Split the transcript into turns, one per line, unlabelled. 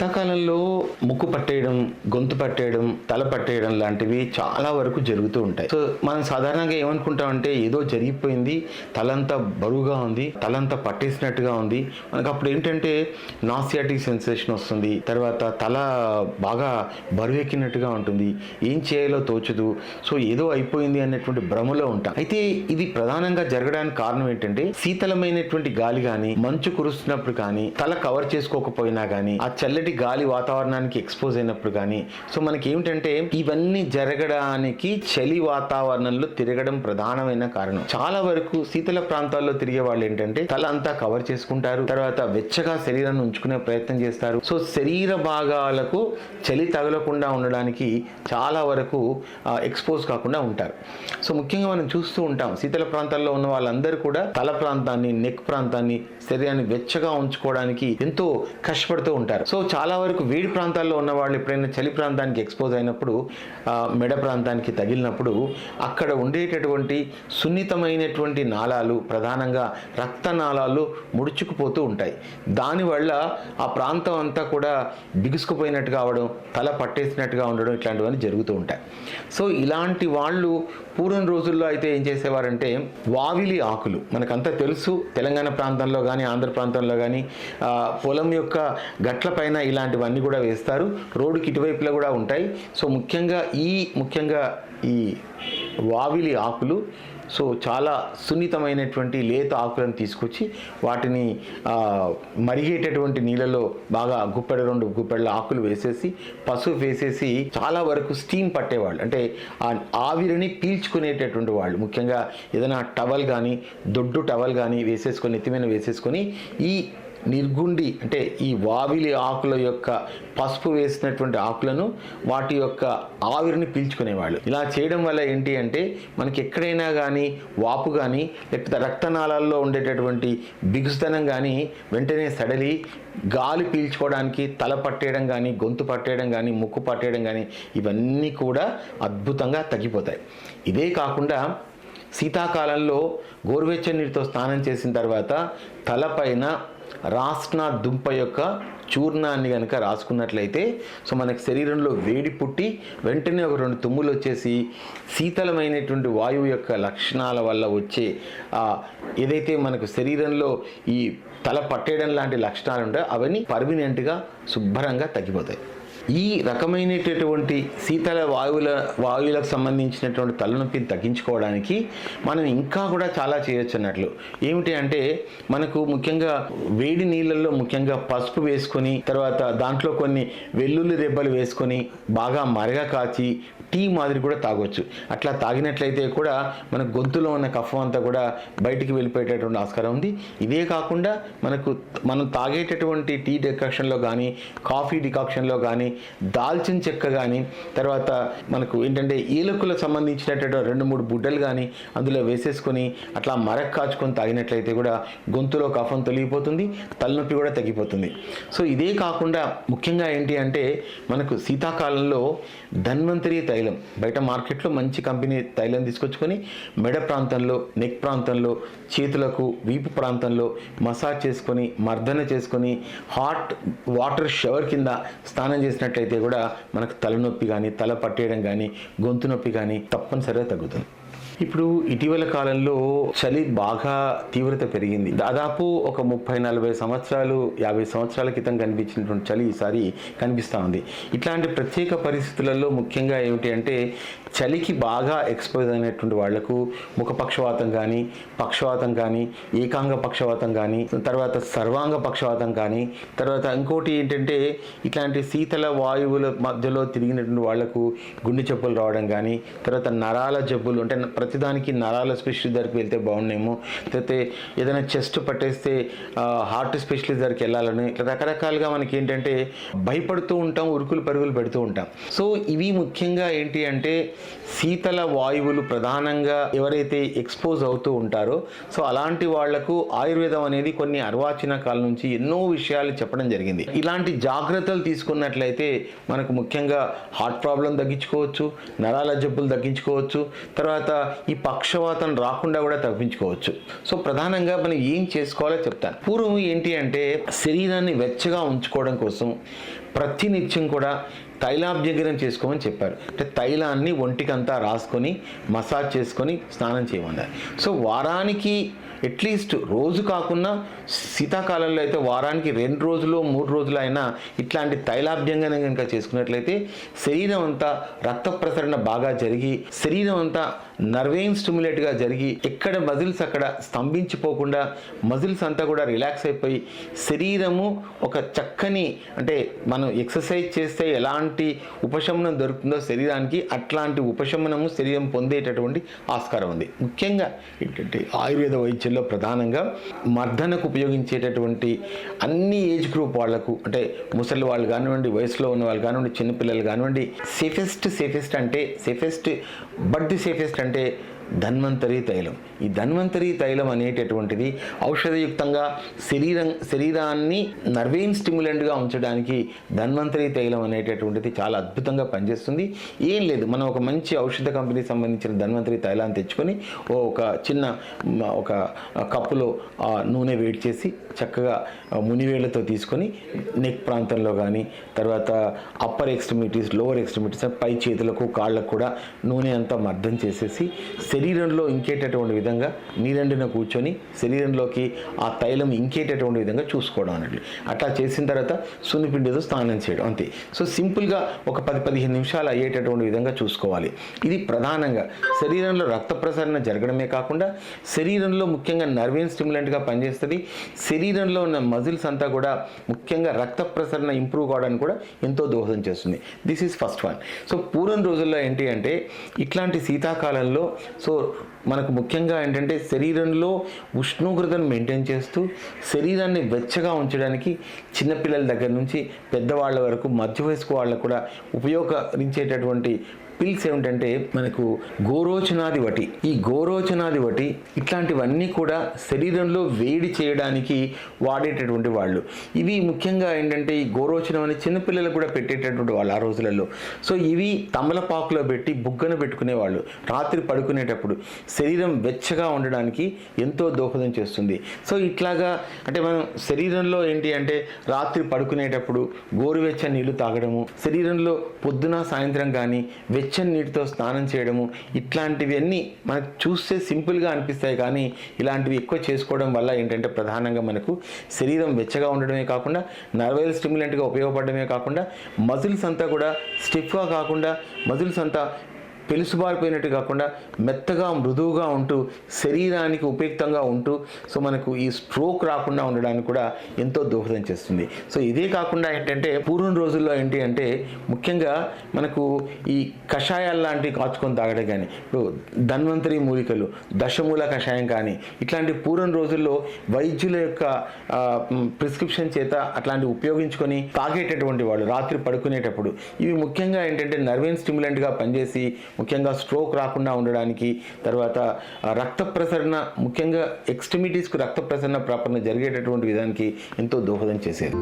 శీతాకాలంలో ముక్కు పట్టేయడం గొంతు పట్టేయడం తల పట్టేయడం లాంటివి చాలా వరకు జరుగుతూ ఉంటాయి. సో మనం సాధారణంగా ఏమనుకుంటామంటే ఏదో జరిగిపోయింది తలంతా బరువుగా ఉంది తలంతా పట్టేసినట్టుగా ఉంది. మనకు అప్పుడు ఏంటంటే నాసియాటిక్ సెన్సేషన్ వస్తుంది తర్వాత తల బాగా బరువెక్కినట్టుగా ఉంటుంది ఏం చేయాలో తోచదు. సో ఏదో అయిపోయింది అనేటువంటి భ్రమలో ఉంటాం. అయితే ఇది ప్రధానంగా జరగడానికి కారణం ఏంటంటే శీతలమైనటువంటి గాలి కానీ మంచు కురుస్తున్నప్పుడు కానీ తల కవర్ చేసుకోకపోయినా కానీ ఆ చల్లటి గాలి వాతావరణానికి ఎక్స్పోజ్ అయినప్పుడు కానీ సో మనకి ఏమిటంటే ఇవన్నీ జరగడానికి చలి వాతావరణంలో తిరగడం ప్రధానమైన కారణం. చాలా వరకు శీతల ప్రాంతాల్లో తిరిగే వాళ్ళు ఏంటంటే తల అంతా కవర్ చేసుకుంటారు తర్వాత వెచ్చగా శరీరాన్ని ఉంచుకునే ప్రయత్నం చేస్తారు. సో శరీర భాగాలకు చలి తగలకుండా ఉండడానికి చాలా వరకు ఎక్స్పోజ్ కాకుండా ఉంటారు. సో ముఖ్యంగా మనం చూస్తూ ఉంటాం శీతల ప్రాంతాల్లో ఉన్న వాళ్ళందరూ కూడా తల ప్రాంతాన్ని నెక్ ప్రాంతాన్ని శరీరాన్ని వెచ్చగా ఉంచుకోవడానికి ఎంతో కష్టపడుతూ ఉంటారు. సో చాలా వరకు వేడి ప్రాంతాల్లో ఉన్న వాళ్ళు ఎప్పుడైనా చలి ప్రాంతానికి ఎక్స్పోజ్ అయినప్పుడు మెడ ప్రాంతానికి తగిలినప్పుడు అక్కడ ఉండేటటువంటి సున్నితమైనటువంటి నాళాలు ప్రధానంగా రక్తనాళాలు ముడుచుకుపోతూ ఉంటాయి. దానివల్ల ఆ ప్రాంతం అంతా కూడా బిగుసుకుపోయినట్టుగా అవడం తల పట్టేసినట్టుగా ఉండడం ఇట్లాంటివన్నీ జరుగుతూ ఉంటాయి. సో ఇలాంటి వాళ్ళు పూర్వం రోజుల్లో అయితే ఏం చేసేవారంటే వావిలి ఆకులు. మనకంతా తెలుసు తెలంగాణ ప్రాంతంలో కానీ ఆంధ్ర ప్రాంతంలో కానీ పొలం యొక్క గట్ల పైన ఇలాంటివన్నీ కూడా వేస్తారు. రోడ్డుకి ఇటువైపులో కూడా ఉంటాయి. సో ముఖ్యంగా ఈ ముఖ్యంగా ఈ వావిలి ఆకులు సో చాలా సున్నితమైనటువంటి లేత ఆకులను తీసుకొచ్చి వాటిని మరిగేటటువంటి నీళ్ళలో బాగా గుప్పెడ రెండు గుప్పెడల ఆకులు వేసేసి పసుపు వేసేసి చాలా వరకు స్టీమ్ పట్టేవాళ్ళు. అంటే ఆ ఆవిరిని పీల్చుకునేటటువంటి వాళ్ళు. ముఖ్యంగా ఏదైనా టవల్ కానీ దొడ్డు టవల్ కానీ వేసేసుకొని ఎత్తిమైన వేసేసుకొని ఈ నిర్గుండి అంటే ఈ వావిలి ఆకుల యొక్క పసుపు వేసినటువంటి ఆకులను వాటి యొక్క ఆవిరిని పీల్చుకునేవాళ్ళు. ఇలా చేయడం వల్ల ఏంటి అంటే మనకి ఎక్కడైనా కానీ వాపు కానీ లేకపోతే రక్తనాళాల్లో ఉండేటటువంటి బిగుసుతనం కానీ వెంటనే సడలి గాలి పీల్చుకోవడానికి తల పట్టేయడం కానీ గొంతు పట్టేయడం కానీ ముక్కు పట్టేయడం కానీ ఇవన్నీ కూడా అద్భుతంగా తగ్గిపోతాయి. ఇదే కాకుండా శీతాకాలంలో గోరువెచ్చని నీటితో స్నానం చేసిన తర్వాత తలపైన రాస్నా దుంప యొక్క చూర్ణాన్ని కనుక రాసుకున్నట్లయితే సో మనకి శరీరంలో వేడి పుట్టి వెంటనే ఒక రెండు తుమ్ములు వచ్చేసి శీతలమైనటువంటి వాయువు యొక్క లక్షణాల వల్ల వచ్చే ఏదైతే మనకు శరీరంలో ఈ తల పట్టేయడం లాంటి లక్షణాలు ఉంటాయో అవన్నీ పర్మినెంట్గా శుభ్రంగా తగ్గిపోతాయి. ఈ రకమైనటువంటి శీతల వాయువుల వాయువులకు సంబంధించినటువంటి తలనొప్పిని తగ్గించుకోవడానికి మనం ఇంకా కూడా చాలా చేయొచ్చు అన్నట్లు ఏమిటి అంటే మనకు ముఖ్యంగా వేడి నీళ్ళల్లో ముఖ్యంగా పసుపు వేసుకొని తర్వాత దాంట్లో కొన్ని వెల్లుల్లి దెబ్బలు వేసుకొని బాగా మరగ కాచి టీ మాదిరి కూడా తాగొచ్చు. అట్లా తాగినట్లయితే కూడా మన గొంతులో ఉన్న కఫం అంతా కూడా బయటికి వెళ్ళిపోయేటటువంటి ఆస్కారం ఉంది. ఇదే కాకుండా మనకు మనం తాగేటటువంటి టీ డికాక్షన్లో కానీ కాఫీ డికాక్షన్లో కానీ దాల్చిన చెక్క కానీ తర్వాత మనకు ఏంటంటే ఏలకులకు సంబంధించినటువంటి రెండు మూడు బుడ్డలు కానీ అందులో వేసేసుకొని అట్లా మరక్ కాచుకొని తాగినట్లయితే కూడా గొంతులో కఫం తొలగిపోతుంది తలనొప్పి కూడా తగ్గిపోతుంది. సో ఇదే కాకుండా ముఖ్యంగా ఏంటి అంటే మనకు శీతాకాలంలో ధన్వంతరి తైలం బయట మార్కెట్లో మంచి కంపెనీ తైలం తీసుకొచ్చుకొని మెడ ప్రాంతంలో నెక్ ప్రాంతంలో చేతులకు వీపు ప్రాంతంలో మసాజ్ చేసుకొని మర్దన చేసుకొని హాట్ వాటర్ షవర్ కింద స్నానం చేసినట్లయితే కూడా మనకు తలనొప్పి కానీ తల పట్టేయడం కానీ గొంతు నొప్పి కానీ తప్పనిసరిగా తగ్గుతుంది. ఇప్పుడు ఇటీవల కాలంలో చలి బాగా తీవ్రత పెరిగింది. దాదాపు ఒక ముప్పై నలభై సంవత్సరాలు యాభై సంవత్సరాల క్రితం కనిపించినటువంటి చలి ఈసారి కనిపిస్తూ ఉంది. ఇట్లాంటి ప్రత్యేక పరిస్థితులలో ముఖ్యంగా ఏమిటి అంటే చలికి బాగా ఎక్స్పోజ్ అయినటువంటి వాళ్ళకు ముఖపక్షవాతం కానీ పక్షవాతం కానీ ఏకాంగ పక్షవాతం కానీ తర్వాత సర్వాంగ పక్షవాతం కానీ తర్వాత ఇంకోటి ఏంటంటే ఇట్లాంటి శీతల వాయువుల మధ్యలో తిరిగినటువంటి వాళ్ళకు గుండె జబ్బులు రావడం కానీ తర్వాత నరాల జబ్బులు అంటే ప్రతిదానికి నరాల స్పెషలిస్ట్ దగ్గరికి వెళ్తే బాగుండేమో. లేకపోతే ఏదైనా చెస్ట్ పట్టేస్తే హార్ట్ స్పెషలిస్ట్ దగ్గరికి వెళ్ళాలని. రకరకాలుగా మనకి ఏంటంటే భయపడుతూ ఉంటాం ఉరుకులు పరుగులు పెడుతూ ఉంటాం. సో ఇవి ముఖ్యంగా ఏంటి అంటే శీతల వాయువులు ప్రధానంగా ఎవరైతే ఎక్స్పోజ్ అవుతూ ఉంటారో సో అలాంటి వాళ్ళకు ఆయుర్వేదం అనేది కొన్ని అర్వాచీన కాలం నుంచి ఎన్నో విషయాలు చెప్పడం జరిగింది. ఇలాంటి జాగ్రత్తలు తీసుకున్నట్లయితే మనకు ముఖ్యంగా హార్ట్ ప్రాబ్లం తగ్గించుకోవచ్చు నరాల జబ్బులు తగ్గించుకోవచ్చు. తర్వాత ఈ పక్షవాతం రాకుండా కూడా తప్పించుకోవచ్చు. సో ప్రధానంగా మనం ఏం చేసుకోవాలో చెప్తాను. పూర్వం ఏంటి అంటే శరీరాన్ని వెచ్చగా ఉంచుకోవడం కోసం ప్రతినిత్యం కూడా తైలాభ్యంగనం చేసుకోమని చెప్పారు. అంటే తైలాన్ని ఒంటికంతా రాసుకొని మసాజ్ చేసుకొని స్నానం చేయమన్నారు. సో వారానికి అట్లీస్ట్ రోజు కాకుండా శీతాకాలంలో అయితే వారానికి రెండు రోజులు మూడు రోజులు అయినా ఇట్లాంటి తైలాభ్యంగనం కనుక చేసుకున్నట్లయితే శరీరం అంతా రక్త ప్రసరణ బాగా జరిగి శరీరం అంతా నర్వేన్ స్టిమ్యులేట్గా జరిగి ఎక్కడ మజిల్స్ అక్కడ స్తంభించిపోకుండా మజిల్స్ అంతా కూడా రిలాక్స్ అయిపోయి శరీరము ఒక చక్కని అంటే మనం ఎక్సర్సైజ్ చేస్తే ఎలాంటి ఉపశమనం దొరుకుతుందో శరీరానికి అట్లాంటి ఉపశమనము శరీరం పొందేటటువంటి ఆస్కారం ఉంది. ముఖ్యంగా ఏంటంటే ఆయుర్వేద వైద్యంలో ప్రధానంగా మర్దనకు ఉపయోగించేటటువంటి అన్ని ఏజ్ గ్రూప్ వాళ్ళకు అంటే ముసలి వాళ్ళు కానివ్వండి వయసులో ఉన్న వాళ్ళు కానివ్వండి చిన్నపిల్లలు కానివ్వండి సేఫెస్ట్ సేఫెస్ట్ అంటే సేఫెస్ట్ బట్ ది సేఫెస్ట్ అంటే అంటే ధన్వంతరి తైలం. ఈ ధన్వంతరి తైలం అనేటటువంటిది ఔషధయుక్తంగా శరీరం శరీరాన్ని నర్వేన్ స్టిమ్యులెంట్గా ఉంచడానికి ధన్వంతరి తైలం అనేటటువంటిది చాలా అద్భుతంగా పనిచేస్తుంది. ఏం లేదు మనం ఒక మంచి ఔషధ కంపెనీకి సంబంధించిన ధన్వంతరి తైలాన్ని తెచ్చుకొని ఓ ఒక చిన్న ఒక కప్పులో ఆ నూనె వేడి చేసి చక్కగా మునివేళ్ళతో తీసుకొని నెక్ ప్రాంతంలో కానీ తర్వాత అప్పర్ ఎక్స్ట్రిమిటీస్ లోవర్ ఎక్స్ట్రిమిటీస్ పై చేతులకు కాళ్ళకు కూడా నూనె అంతా మర్దం చేసేసి శరీరంలో ఇంకేటటువంటి విధంగా నీరండిన కూర్చొని శరీరంలోకి ఆ తైలం ఇంకేటటువంటి విధంగా చూసుకోవడం అన్నట్లు అట్లా చేసిన తర్వాత సున్నిపిండితో స్నానం చేయడం అంతే. సో సింపుల్గా ఒక పది పదిహేను నిమిషాలు అయ్యేటటువంటి విధంగా చూసుకోవాలి. ఇది ప్రధానంగా శరీరంలో రక్త ప్రసరణ జరగడమే కాకుండా శరీరంలో ముఖ్యంగా నర్వేన్ స్టిమ్యులెంట్గా పనిచేస్తుంది శరీరంలో ఉన్న మజిల్స్ అంతా కూడా ముఖ్యంగా రక్త ప్రసరణ ఇంప్రూవ్ కావడానికి కూడా ఎంతో దోహదం చేస్తుంది. This is first one. So పూర్వం రోజుల్లో ఏంటి అంటే ఇట్లాంటి శీతాకాలంలో సో మనకు ముఖ్యంగా ఏంటంటే శరీరంలో ఉష్ణోగ్రతను మెయింటైన్ చేస్తూ శరీరాన్ని వెచ్చగా ఉంచడానికి చిన్నపిల్లల దగ్గర నుంచి పెద్దవాళ్ళ వరకు మధ్య వయస్కు వాళ్ళకు కూడా ఉపయోగించేటటువంటి పిల్స్ ఏమిటంటే మనకు గోరోచనాది వటి ఈ గోరోచనాది వటి ఇట్లాంటివన్నీ కూడా శరీరంలో వేడి చేయడానికి వాడేటటువంటి వాళ్ళు. ఇవి ముఖ్యంగా ఏంటంటే ఈ గోరోచనం అని చిన్నపిల్లలకు కూడా పెట్టేటటువంటి వాళ్ళు ఆ రోజులలో. సో ఇవి తమలపాకులో పెట్టి బుగ్గన పెట్టుకునేవాళ్ళు. రాత్రి పడుకునేటప్పుడు శరీరం వెచ్చగా ఉండడానికి ఎంతో దోహదం చేస్తుంది. సో ఇట్లాగా అంటే మనం శరీరంలో ఏంటి అంటే రాత్రి పడుకునేటప్పుడు గోరువెచ్చని నీళ్ళు తాగడము శరీరంలో పొద్దున సాయంత్రం కానీ వెచ్చని నీటితో స్నానం చేయడము ఇట్లాంటివి అన్నీ మనకు చూస్తే సింపుల్గా అనిపిస్తాయి. కానీ ఇలాంటివి ఎక్కువ చేసుకోవడం వల్ల ఏంటంటే ప్రధానంగా మనకు శరీరం వెచ్చగా ఉండడమే కాకుండా నర్వైల్ స్టిమ్యులెంట్గా ఉపయోగపడడమే కాకుండా మజిల్స్ అంతా కూడా స్టిఫ్గా కాకుండా మజిల్స్ అంతా పెలుసుబారిపోయినట్టు కాకుండా మెత్తగా మృదువుగా ఉంటూ శరీరానికి ఉపయుక్తంగా ఉంటూ సో మనకు ఈ స్ట్రోక్ రాకుండా ఉండడానికి కూడా ఎంతో దోహదం చేస్తుంది. సో ఇదే కాకుండా ఏంటంటే పూర్వం రోజుల్లో ఏంటి అంటే ముఖ్యంగా మనకు ఈ కషాయాలు లాంటివి కాచుకొని తాగడం కానీ ఇప్పుడు ధన్వంతరి మూలికలు దశమూల కషాయం కానీ ఇట్లాంటి పూర్వం రోజుల్లో వైద్యుల యొక్క ప్రిస్క్రిప్షన్ చేత అట్లాంటివి ఉపయోగించుకొని తాగేటటువంటి వాళ్ళు రాత్రి పడుకునేటప్పుడు. ఇవి ముఖ్యంగా ఏంటంటే నర్వేన్ స్టిమ్యులెంట్గా పనిచేసి ముఖ్యంగా స్ట్రోక్ రాకుండా ఉండడానికి తర్వాత రక్త ప్రసరణ ముఖ్యంగా ఎక్స్ట్రిమిటీస్కు రక్త ప్రసరణ ప్రాపర్న జరిగేటటువంటి విధానికి ఎంతో దోహదం చేసేది.